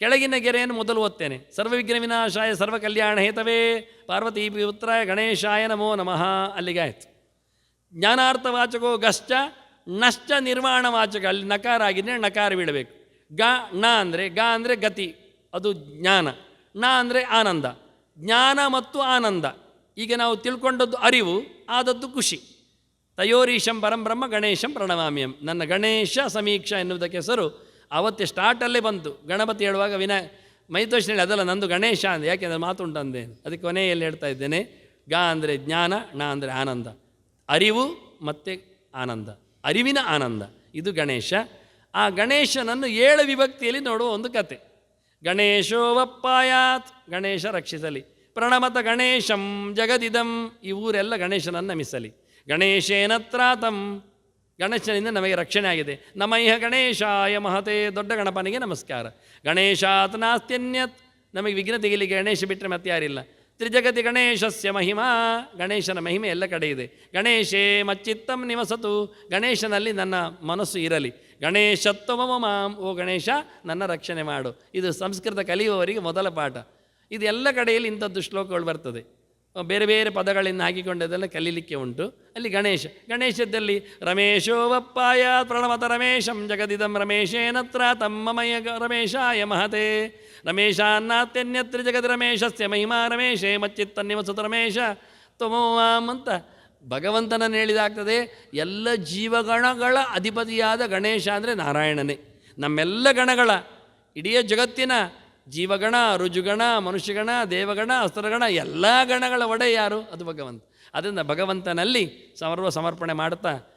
ಕೆಳಗಿನ ಗೆರೆಯನ್ನು ಮೊದಲು ಓದ್ತೇನೆ. ಸರ್ವವಿಘ್ನ ವಿನಾಶಾಯ ಸರ್ವ ಕಲ್ಯಾಣ ಹೇತವೇ. ಪಾರ್ವತಿ ಪುತ್ರಾಯ ಗಣೇಶಾಯ ನಮೋ ನಮಃ. ಅಲ್ಲಿಗೆ ಆಯಿತು. ಜ್ಞಾನಾರ್ಥವಾಚಕೋ ಗಶ್ಚ, ನಶ್ಚ ನಿರ್ವಾಣವಾಚಕ ಅಲ್ಲಿ ನಕಾರ ಆಗಿದ್ರೆ ನಕಾರ ಬೀಳಬೇಕು. ಗ ಣ ಅಂದರೆ ಗ ಅಂದರೆ ಗತಿ. ಅದು ಜ್ಞಾನ. ನ ಅಂದರೆ ಆನಂದ. ಜ್ಞಾನ ಮತ್ತು ಆನಂದ. ಈಗ ನಾವು ತಿಳ್ಕೊಂಡದ್ದು ಅರಿವು, ಆದದ್ದು ಖುಷಿ. ತಯೋರೀಶಂ ಪರಂಬ್ರಹ್ಮ ಗಣೇಶಂ ಪ್ರಣವಾಮ್ಯಂ ನನ್ನ ಗಣೇಶ ಸಮೀಕ್ಷಾ ಎನ್ನುವುದಕ್ಕೆ ಹೆಸರು ಅವತ್ತೇ ಸ್ಟಾರ್ಟಲ್ಲೇ ಬಂತು. ಗಣಪತಿ ಹೇಳುವಾಗ ವಿನಯ್ ಮೈತೋಷ್ ಹೇಳಿ ಅದಲ್ಲ, ನಂದು ಗಣೇಶ ಅಂದೆ. ಯಾಕೆಂದರೆ ಮಾತುಂಟಂದೆ ಅದಕ್ಕೆ ಕೊನೆಯಲ್ಲಿ ಹೇಳ್ತಾ ಇದ್ದೇನೆ, ಗಾ ಅಂದರೆ ಜ್ಞಾನ, ಣ ಅಂದರೆ ಆನಂದ. ಅರಿವು ಮತ್ತು ಆನಂದ. ಅರಿವಿನ ಆನಂದ. ಇದು ಗಣೇಶ. ಆ ಗಣೇಶನನ್ನು ಏಳು ವಿಭಕ್ತಿಯಲ್ಲಿ ನೋಡುವ ಒಂದು ಕತೆ. ಗಣೇಶೋವಪ್ಪಾಯಾತ್, ಗಣೇಶ ರಕ್ಷಿಸಲಿ. ಪ್ರಣಮತ ಗಣೇಶಂ ಜಗದಿದಂ, ಈ ಊರೆಲ್ಲ ಗಣೇಶನನ್ನು ನಮಿಸಲಿ ಗಣೇಶೇನ ತ್ರಾತಂ ಗಣೇಶನಿಂದ ನಮಗೆ ರಕ್ಷಣೆ ಆಗಿದೆ. ನಮೈಹ ಗಣೇಶಾಯ ಮಹತೆ ದೊಡ್ಡ ಗಣಪನಿಗೆ ನಮಸ್ಕಾರ. ಗಣೇಶಾತ್ ನಾಸ್ತ್ಯನ್ಯತ್ ನಮಗೆ ವಿಘ್ನ ತೆಗಿಲಿಕ್ಕೆ ಗಣೇಶ ಬಿಟ್ಟರೆ ಮತ್ತೆ ಯಾರಿಲ್ಲ ತ್ರಿಜಗತಿ ಗಣೇಶಸ್ಯ ಮಹಿಮಾ. ಗಣೇಶನ ಮಹಿಮೆ ಎಲ್ಲ ಕಡೆ ಇದೆ. ಗಣೇಶೇ ಮಚ್ಚಿತ್ತಂ ನಿವಸತು. ಗಣೇಶನಲ್ಲಿ ನನ್ನ ಮನಸ್ಸು ಇರಲಿ. ಗಣೇಶತ್ವಮ ಮಾಂ. ಓ ಗಣೇಶ, ನನ್ನ ರಕ್ಷಣೆ ಮಾಡು. ಇದು ಸಂಸ್ಕೃತ ಕಲಿಯುವವರಿಗೆ ಮೊದಲ ಪಾಠ. ಇದು ಎಲ್ಲ ಕಡೆಯಲ್ಲಿ ಇಂಥದ್ದು ಶ್ಲೋಕಗಳು ಬರ್ತದೆ. ಬೇರೆ ಬೇರೆ ಪದಗಳನ್ನು ಹಾಕಿಕೊಂಡದೆಲ್ಲ ಕಲೀಲಿಕ್ಕೆ ಉಂಟು. ಅಲ್ಲಿ ಗಣೇಶ. ಗಣೇಶದಲ್ಲಿ ರಮೇಶೋವಪ್ಪಾಯ ವಪ್ಪಾಯ ಪ್ರಣಮತ ರಮೇಶಂ, ಜಗದಿದಂ ರಮೇಶೇನತ್ರ ತಮ್ಮಮಯ ರಮೇಶಾಯ ಮಹತೆ. ರಮೇಶಾನ್ನಾತ್ಯನ್ಯತ್ರ ಜಗದಿ ರಮೇಶಸ್ಯ, ಮಹಿಮಾ ರಮೇಶೇ ಮಚ್ಚಿತ್ತ ನಿವಸತ ರಮೇಶ. ತಮೋವಾಂ ಅಂತ ಭಗವಂತನನ್ನು ಹೇಳಿದಾಗ್ತದೆ, ಎಲ್ಲ ಜೀವಗಣಗಳ ಅಧಿಪತಿಯಾದ ಗಣೇಶ ಅಂದರೆ ನಾರಾಯಣನೇ. ನಮ್ಮೆಲ್ಲ ಗಣಗಳ, ಇಡೀ ಜಗತ್ತಿನ ಜೀವಗಣ, ರುಜುಗಣ, ಮನುಷ್ಯಗಣ, ದೇವಗಣ ಅಸ್ತ್ರಗಣ ಎಲ್ಲ ಗಣಗಳ ಒಡೆ ಯಾರು? ಅದು ಭಗವಂತ. ಅದರಿಂದ ಭಗವಂತನಲ್ಲಿ ಸರ್ವ ಸಮರ್ಪಣೆ ಮಾಡ್ತಾ